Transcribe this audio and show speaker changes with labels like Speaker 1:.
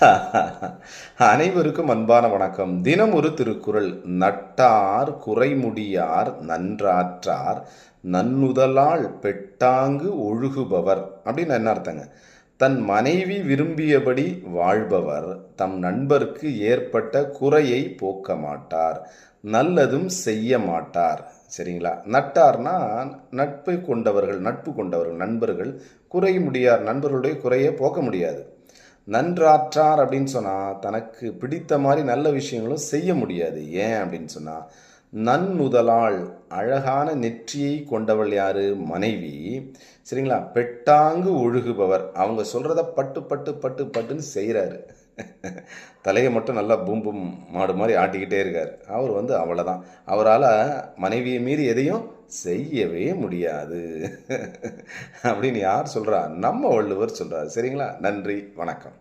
Speaker 1: அனைவருக்கும் அன்பான வணக்கம். தினம் ஒரு திருக்குறள். நட்டார் குறைமுடியார் நன்றாற்றார் நன்னுதலால் பெட்டாங்கு ஒழுகுபவர் அப்படின்னு என்ன அர்த்தங்க? தன் மனைவி விரும்பியபடி வாழ்பவர் தம் நண்பருக்கு ஏற்பட்ட குறையை போக்க மாட்டார் நல்லதும் செய்ய மாட்டார். சரிங்களா? நட்டார்னா நட்பை கொண்டவர்கள் நட்பு கொண்டவர்கள் நண்பர்கள் குறை முடியார் நண்பர்களுடைய குறையை போக்க முடியாது. நன்றாற்றார் அப்படின்னு சொன்னால் தனக்கு பிடித்த மாதிரி நல்ல விஷயங்களும் செய்ய முடியாது. ஏன் அப்படின்னு சொன்னால் நன்னுதலால் அழகான நெற்றியை கொண்டவள் யார்? மனைவி. சரிங்களா? பெட்டாங்கு ஒழுகுபவர் அவங்க சொல்கிறத பட்டு பட்டு பட்டு பட்டுன்னு செய்கிறாரு தலையை மட்டும் நல்லா பூம் பூம் மாடு மாதிரி ஆட்டிக்கிட்டே இருக்கார். அவர் வந்து அவ்வளோதான் அவரால் மனைவியை மீறி எதையும் செய்யவே முடியாது. அப்படின்னு யார் சொல்கிறா நம்ம வள்ளுவர் சொல்கிறார் சரிங்களா? நன்றி. வணக்கம்.